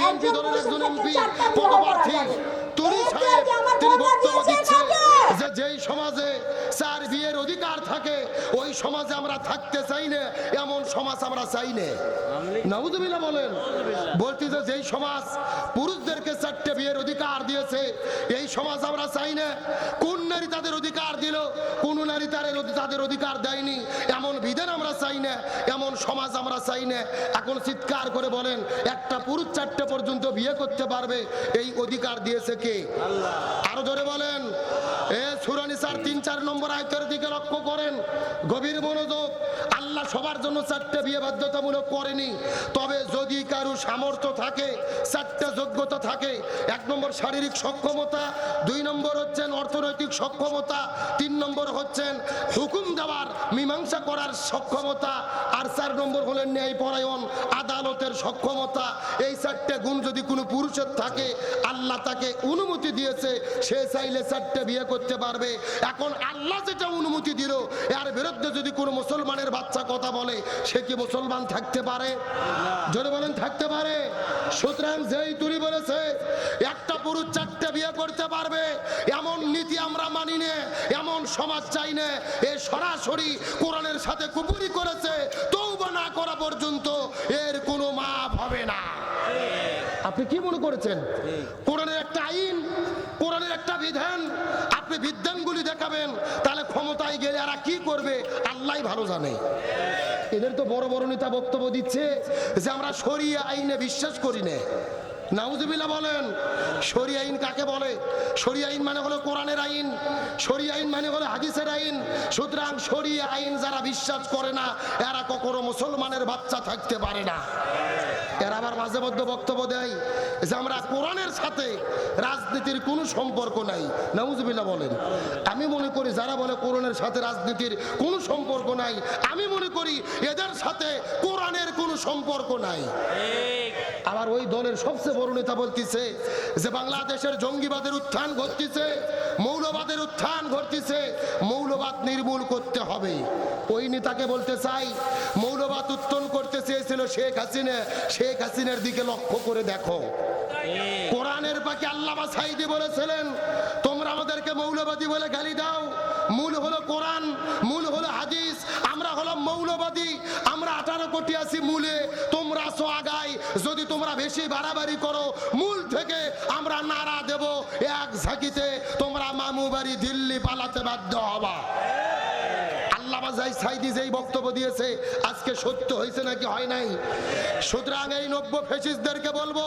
BNP দলের একজন MP পদপ্রার্থী। তুরি সাহেব তিনি বক্তব্য দিয়েছে দিচ্ছে কাকে? যে যেই সমাজে চার বিয়ের অধিকার থাকে ওই সমাজে আমরা থাকতে চাই না এমন সমাজ আমরা চাই না বলেন বলছি যে যেই সমাজ পুরুষদেরকে চারটে বিয়ের অধিকার দিয়েছে এই সমাজ আমরা চাই না কোন নারী তাদের অধিকার তাদের অধিকার দেয়নি, এমন বিধান আমরা চাই না, এমন সমাজ আমরা চাই না। এখন চিৎকার করে বলেন, একটা পুরুষ চারটে পর্যন্ত বিয়ে করতে পারবে, এই অধিকার দিয়েছে কে? আরও জোরে বলেন, এ সুরানি স্যার, তিন চার নম্বর আয়তের দিকে লক্ষ্য করেন, গভীর মনোযোগ। সবার জন্য চারটে বিয়ে বাধ্যতামূলক করেনি। তবে যদি কারও সামর্থ্য থাকে, চারটে যোগ্যতা থাকে, এক নম্বর শারীরিক সক্ষমতা, দুই নম্বর হচ্ছেন অর্থনৈতিক সক্ষমতা, তিন নম্বর হচ্ছেন হুকুম দেওয়ার, মীমাংসা করার সক্ষমতা, আর চার নম্বর হলেন ন্যায় পরায়ণ আদালতের সক্ষমতা। এই চারটে গুণ যদি কোনো পুরুষের থাকে, আল্লাহ তাকে অনুমতি দিয়েছে, সে চাইলে চারটে বিয়ে করতে পারবে। এখন আল্লাহ যেটা অনুমতি দিল, এর বিরুদ্ধে যদি কোনো মুসলমানের বাচ্চা কথা বলে সে কি মুসলমান থাকতে পারে? যদি বলেন থাকতে পারে। সুতরাং যেই তুলি বলেছে একটা পুরুষ চারটে বিয়ে করতে পারবে এমন নীতি আমরা মানি নে এমন সমাজ চাই না এ সরাসরি কোরআনের সাথে কুপুরি করেছে তৌবা না করা পর্যন্ত এর কোনো মাপ হবে না। আপনি কি মনে করেছেন কোরআনের একটা আইন কোরআনের একটা বিধান আপনি বিধানগুলি দেখাবেন তাহলে ক্ষমতায় গেলে এরা কি করবে আল্লাহ ভালো জানে এদের তো বড় বড় নেতা বক্তব্য দিচ্ছে যে আমরা সরিয়ে আইনে বিশ্বাস করি না। নাউজুবিল্লাহ বলেন শরি আইন কাকে বলে? শরি আইন মানে হলো কোরআনের আইন শরি আইন মানে হলো হাদিসের আইন। সুতরাং শরি আইন যারা বিশ্বাস করে না, এরা কখনো মুসলমানের বাচ্চা থাকতে পারে না। এরা আবার মাঝে মধ্যে বক্তব্য দেয় যে আমরা কোরআনের সাথে রাজনীতির কোনো সম্পর্ক নাই। নাউজুবিল্লাহ বলেন। আমি মনে করি যারা বলে কোরআনের সাথে রাজনীতির কোনো সম্পর্ক নাই, আমি মনে করি এদের সাথে কোরআনের কোনো সম্পর্ক নাই। আবার ওই দলের সবচেয়ে বড় নেতা বলতেছে যে বাংলাদেশের জঙ্গিবাদের উত্থান ঘটতেছে, মৌলবাদের উত্থান ঘটতেছে, মৌলবাদ নির্মূল করতে হবে। ওই নেতাকে বলতে চাই, মৌলবাদ উত্তোলন করতে শেখ হাসিনা। শেখ হাসিনার দিকে লক্ষ্য করে দেখো। কোরআনের পাকে আল্লামা সাইদি বলেছিলেন, তোমরা আমাদেরকে মৌলবাদী বলে গালি দাও। মূল হলো কোরআন, মূল হলো হাদিস। আমরা হলাম মৌলবাদী, আমরা আঠারো কোটি আছি মূলে। তোমরা আসো আগাই যদি তোমরা বেশি বাড়াবাড়ি করো, মূল থেকে আমরা নাড়া দেব। এক ঝাঁকিতে তোমরা মামু বাড়ি দিল্লি পালাতে বাধ্য হবা। সাইদি যেই বক্তব্য দিয়েছে, আজকে সত্য হয়েছে নাকি হয় নাই? সুতরাং এই নব্য ফেসিসদেরকে বলব,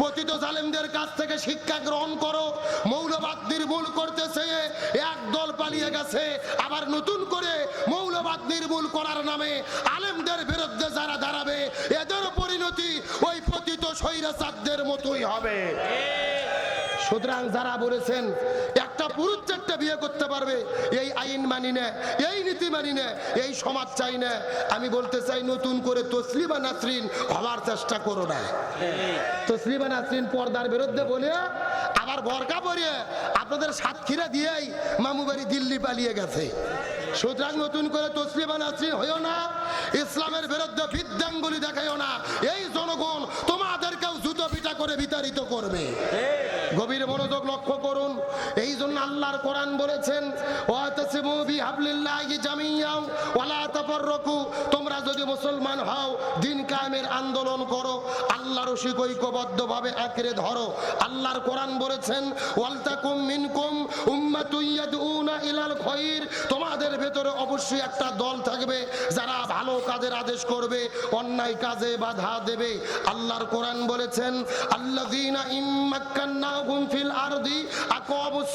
পতিত জালেমদের কাছ থেকে শিক্ষা গ্রহণ করো মৌলবাদ নির্মূল করতে চেয়ে এক দল পালিয়ে গেছে, আবার নতুন করে মৌলবাদ নির্মূল করার নামে আলেমদের বিরুদ্ধে যারা দাঁড়াবে, এদের পরিণতি ওই পতিত স্বৈরাচারদের মতোই হবে। সুতরাং যারা বলেছেন, একটা পুরুষ চারটা বিয়ে করতে পারবে, এই আইন মানি না, এই নীতি মানি না, এই সমাজ চাই না, আমি বলতে চাই নতুন করে তসলিমা নাসরিন হওয়ার চেষ্টা করো না। তসলিমা নাসরিন পর্দার বিরুদ্ধে বলে, আবার বরকা পরিয়ে আপনাদের সাতক্ষীরা দিয়েই মামুবাড়ি দিল্লি পালিয়ে গেছে। সুতরাং নতুন করে তসলিমা নাসরিন হইও না, ইসলামের বিরুদ্ধে বিদ্যাঙ্গুলি দেখাইও না, এই জনগণ তোমাদেরকেও জুতো পিটা করে বিতাড়িত করবে গভীর মনোযোগ লক্ষ্য করুন এই জন্য আল্লাহর কোরআন বলেছেন তোমরা যদি মুসলমান হও, দিন কায়েমের আন্দোলন করো, আল্লাহর রশিক ঐক্যবদ্ধভাবে আঁকড়ে ধরো। আল্লাহর কোরআন বলেছেন তোমাদের ভেতরে অবশ্যই একটা দল থাকবে, যারা ভালো কাজের আদেশ করবে, অন্যায় কাজে বাধা দেবে। আল্লাহর কোরআন বলেছেন, আল্লাযীনা ইম্মাক্কান্নাহুম ফিল আরদি আকামুস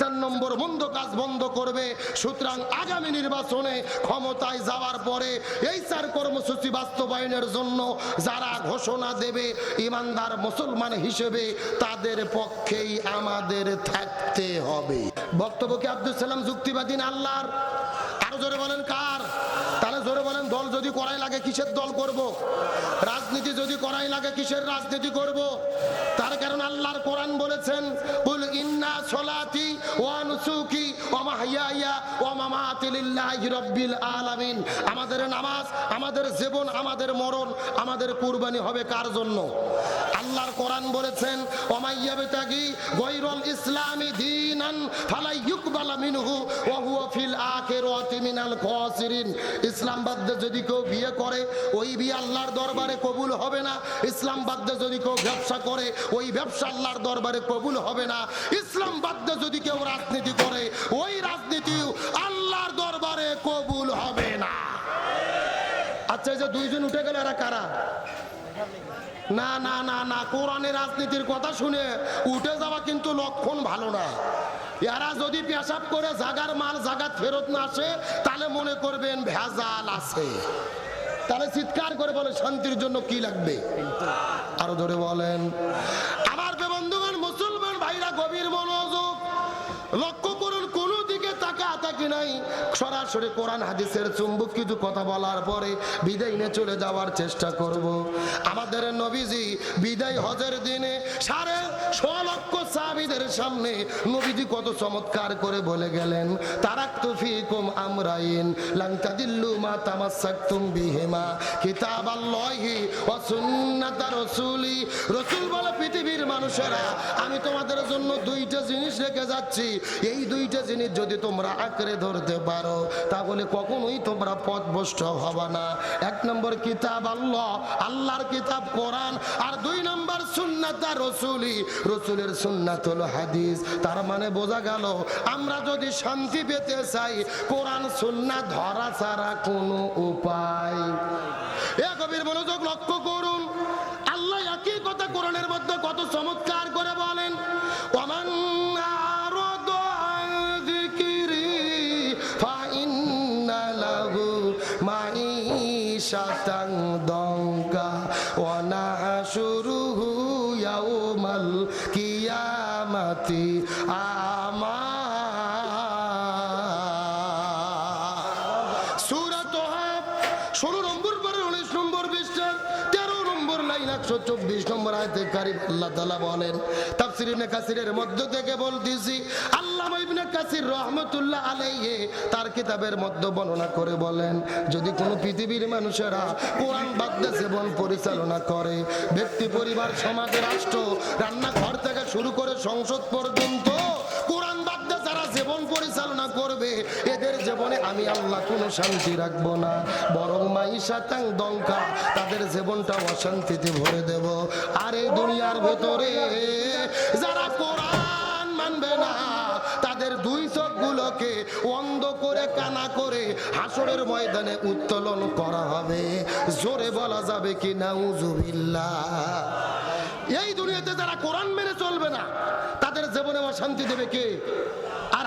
সালাহ কাজ বন্ধ করবে। সুতরাং আগামী নির্বাচনে ক্ষমতায় যাওয়ার পরে এই চার কর্মসূচি বাস্তবায়নের জন্য যারা ঘোষণা দেবে, ইমানদার মুসলমান হিসেবে তাদের পক্ষেই আমাদের থাকতে হবে। বক্তব্য কি আব্দুল সালাম যুক্তিবাদী আল্লাহর? আরও জোরে বলেন কার তাহলে জোরে বলেন দল যদি করাই লাগে, কিসের দল করব। রাজনীতি যদি করাই লাগে, কিসের রাজনীতি করব। তার কারণ আল্লাহর কোরআন বলেছেন বল ইন্না সলাতি ওয়া নুসুকি ওয়া মাহইয়ায়া ওয়া মামাতি লিল্লাহি রাব্বিল আলামিন আমাদের নামাজ, আমাদের জীবন, আমাদের মরণ, আমাদের কুরবানি হবে কার জন্য আল্লাহর কোরআন বলেছেন ওমাইয়াবতাগি গৈরুল ইসলামি দীনান ফালাই ইউকবালা মিনহু ওয়া হুয়া ফিল আখিরাতি মিনাল খাসিরিন ইসলাম বাদে যদি কেউ বিয়ে করে, ওই বিয়ে আল্লাহর দরবারে কবুল হবে না। ইসলাম বাদে যদি কেউ ব্যবসা করে, ওই ব্যবসা আল্লাহর দরবারে কবুল হবে না। ইসলাম বাদে যদি কেউ রাজনীতি করে, ওই রাজনীতি আল্লাহর দরবারে কবুল হবে না। আচ্ছা যে দুইজন উঠে গেল, এরা কারা? না না না না, কোরআনের রাজনীতির কথা শুনে উঠে যাওয়া কিন্তু লক্ষণ ভালো না। এরা যদি পেশাব করে জাগার মাল জাগাত ফেরত না আসে, তাহলে মনে করবেন ভেজাল আছে। তাহলে চিৎকার করে বলে শান্তির জন্য কি লাগবে? আরও ধরে বলেন। সরাসরি কোরআন হাদিসের চুম্বুক কিছু কথা বলার পরে বিদায় নিয়ে চলে যাওয়ার চেষ্টা করব। আমাদের নবীজি বিদায় হজের দিনে সাড়ে লক্ষ সাহাবীদের সামনে নবীজি কত চমৎকার করে বলে গেলেন, তারাক্তু ফিকুম আমরাইন লান তাদিল্লু মা তামাসসাকতুম বিহিমা, কিতাবাল্লাহি ওয়া সুন্নাতা রাসূলি। রাসূল বলে, পৃথিবীর মানুষেরা, আমি তোমাদের জন্য দুইটা জিনিস রেখে যাচ্ছি, এই দুইটা জিনিস যদি তোমরা আঁকড়ে ধরতে পারো তাহলে কখনোই তোমরা পথভ্রষ্ট হবে না। এক নম্বর কিতাব আল্লাহ, আল্লাহর কিতাব কোরআন, আর দুই নম্বর সুন্নাতা রসুলি। রসুলের সুন্নাত হলো হাদিস। তার মানে বোঝা গেল, আমরা যদি শান্তি পেতে চাই, কোরআন, সুন্নাত ধরা ছাড়া কোনো উপায়। এ কবির মনোযোগ লক্ষ্য করুন। আল্লাহ একই কথা কোরআনের মধ্যে কত চমৎকার কিয়ামাতি আমা আল্লাহ তালা বলেন, তাফসির কাসিরের মধ্য থেকে বলতেছি তার কিতাবের করে বলেন, যদি কোনো পৃথিবীর মানুষেরা জীবন পরিচালনা করে, ব্যক্তি, পরিবার, সমাজ, রাষ্ট্র, রান্নাঘর থেকে শুরু করে সংসদ পর্যন্ত করবে? এদের জীবনে আমি আল্লাহ কোনো শান্তি রাখব না। বরং মাইশা তাং দঙ্কা তাদের জীবনটা অশান্তিতে ভরে দেব। আর এই দুনিয়ার ভেতরে যারা কোরআন মানবে না, তাদের দুই চোখগুলোকে অন্ধ করে, কানা করে হাসরের ময়দানে উত্তোলন করা হবে। জোরে বলা যাবে কি, নাউজুবিল্লাহ। এই দুনিয়াতে যারা কোরআন মেনে চলবে না, তাদের জীবনে অশান্তি দেবে কে?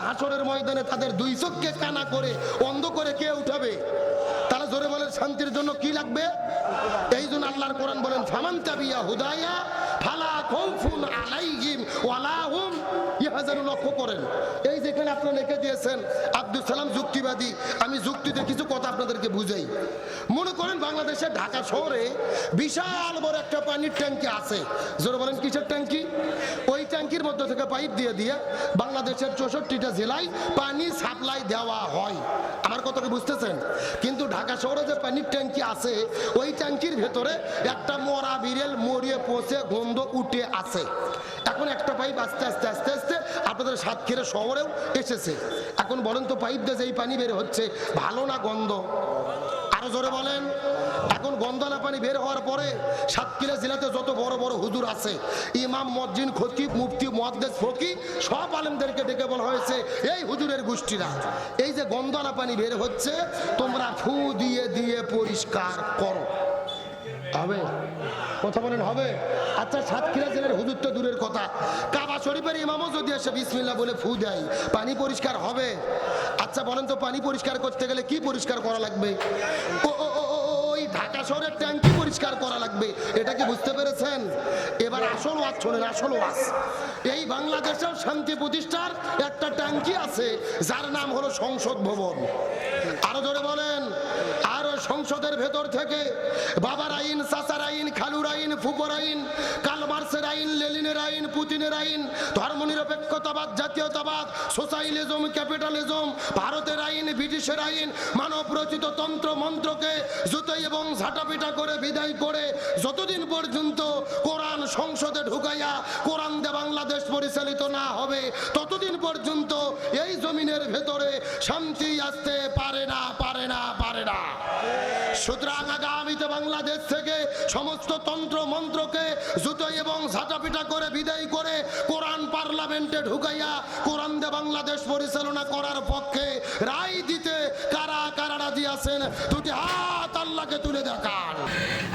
হাসরের ময়দানে তাদের দুই চোখকে কানা করে, অন্ধ করে কে উঠাবে? তারা জোরে বলেন শান্তির জন্য কি লাগবে? এই জন্য আল্লাহর কোরআন বলেন, ফামান তাবিয়া হুদায়া, ফালা খৌফুন আলাইহিম ওয়ালা হুম লক্ষ্য করেন। এই যেখানে আপনারা লিখে দিয়েছেন, আব্দুল সালাম যুক্তিবাদী। আমি যুক্তিতে কিছু কথা আপনাদেরকে বুঝাই। মনে করেন বাংলাদেশের ঢাকা শহরে বিশাল বড় একটা পানির ট্যাঙ্কি আছে। জোরে বলেন, কিসের ট্যাঙ্কি? ওই ট্যাঙ্কির মধ্যে থেকে পাইপ দিয়ে দিয়ে বাংলাদেশের চৌষট্টিটা জেলায় পানি সাপ্লাই দেওয়া হয়। আমার কথাকে বুঝতেছেন? কিন্তু ঢাকা শহরে যে পানির ট্যাঙ্কি আছে, ওই ট্যাঙ্কির ভেতরে একটা মরা বিড়েল মরিয়ে পচে, গন্ধ উঠে আছে। এখন একটা পাইপ আস্তে আস্তে আস্তে আস্তে আপনাদের সাতক্ষীরা শহরেও এসেছে। এখন বলেন তো পাইপ দিয়ে যেই পানি বের হচ্ছে, ভালো না গন্ধ? আরও জোরে বলেন। এখন গন্ধালা পানি বের হওয়ার পরে সাতক্ষীরা জেলাতে যত বড় বড় হুজুর আছে, ইমাম, মসজিদ, খতিব, মুফতি মহাদ্দেশ ফকি, সব আলেমদেরকে ডেকে বলা হয়েছে, এই হুজুরের গোষ্ঠীরা, এই যে গন্ধালা পানি বের হচ্ছে, তোমরা ফু দিয়ে দিয়ে পরিষ্কার করো। হবে? কথা বলেন, হবে? আচ্ছা সাতক্ষীরা জেলার হুজুর তো দূরের কথা। কাবা শরীফের ইমামও যদি এসে বিসমিল্লা বলে ফু দেয়, পানি পরিষ্কার হবে? আচ্ছা বলেন তো, পানি পরিষ্কার করতে গেলে কি পরিষ্কার করা লাগবে? ও ও ওই ঢাকা শহরের ট্যাঙ্কি পরিষ্কার করা লাগবে। এটা কি বুঝতে পেরেছেন? এবার আসল ওয়াজ শোনেন, আসল ওয়াজ। এই বাংলাদেশেও শান্তি প্রতিষ্ঠার একটা ট্যাঙ্কি আছে, যার নাম হলো সংসদ ভবন। আরও ধরে বলেন সংসদের ভেতর থেকে বাবার আইন, চাচার আইন, খালুর আইন, ফুপর আইন কালমার্সের আইন, লেলিনের আইন, পুতিনের আইন, ধর্মনিরপেক্ষতাবাদ, জাতীয়তাবাদ সোশ্যালিজম ক্যাপিটালিজম, ভারতের আইন, ব্রিটিশের আইন মানব রচিত তন্ত্র, মন্ত্রকে জুতোই এবং ঝাঁটাপিটা করে বিদায় করে যতদিন পর্যন্ত কোরআন সংসদে ঢুকাইয়া কোরআন দে বাংলাদেশ পরিচালিত না হবে, ততদিন পর্যন্ত এই জমিনের ভেতরে শান্তি আসতে পারে না পারে না পারে না। সুতরাং আগামীতে বাংলাদেশ থেকে সমস্ত তন্ত্র মন্ত্রকে জুতো এবং ঝাঁটাপিটা করে বিদায় করে কোরআন পার্লামেন্টে ঢুকাইয়া কোরআন দে বাংলাদেশ পরিচালনা করার পক্ষে রায় দিতে কারা কারা রাজি আছেন দুটি হাত আল্লাহকে তুলে দেখান।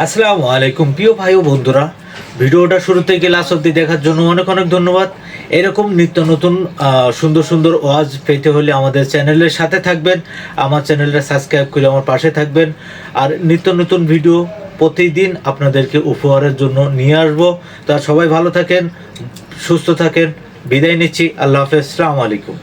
আসসালামু আলাইকুম। প্রিয় ভাই ও বন্ধুরা ভিডিওটা শুরু থেকে লাস্ট অব্দি দেখার জন্য অনেক অনেক ধন্যবাদ। এরকম নিত্য নতুন সুন্দর সুন্দর ওয়াজ পেতে হলে আমাদের চ্যানেলের সাথে থাকবেন। আমার চ্যানেলটা সাবস্ক্রাইব করে আমার পাশে থাকবেন। আর নিত্য নতুন ভিডিও প্রতিদিন আপনাদেরকে উপহারের জন্য নিয়ে আসব। তা সবাই ভালো থাকেন, সুস্থ থাকেন। বিদায় নিচ্ছি। আল্লাহ হাফেজ। আসসালামু আলাইকুম।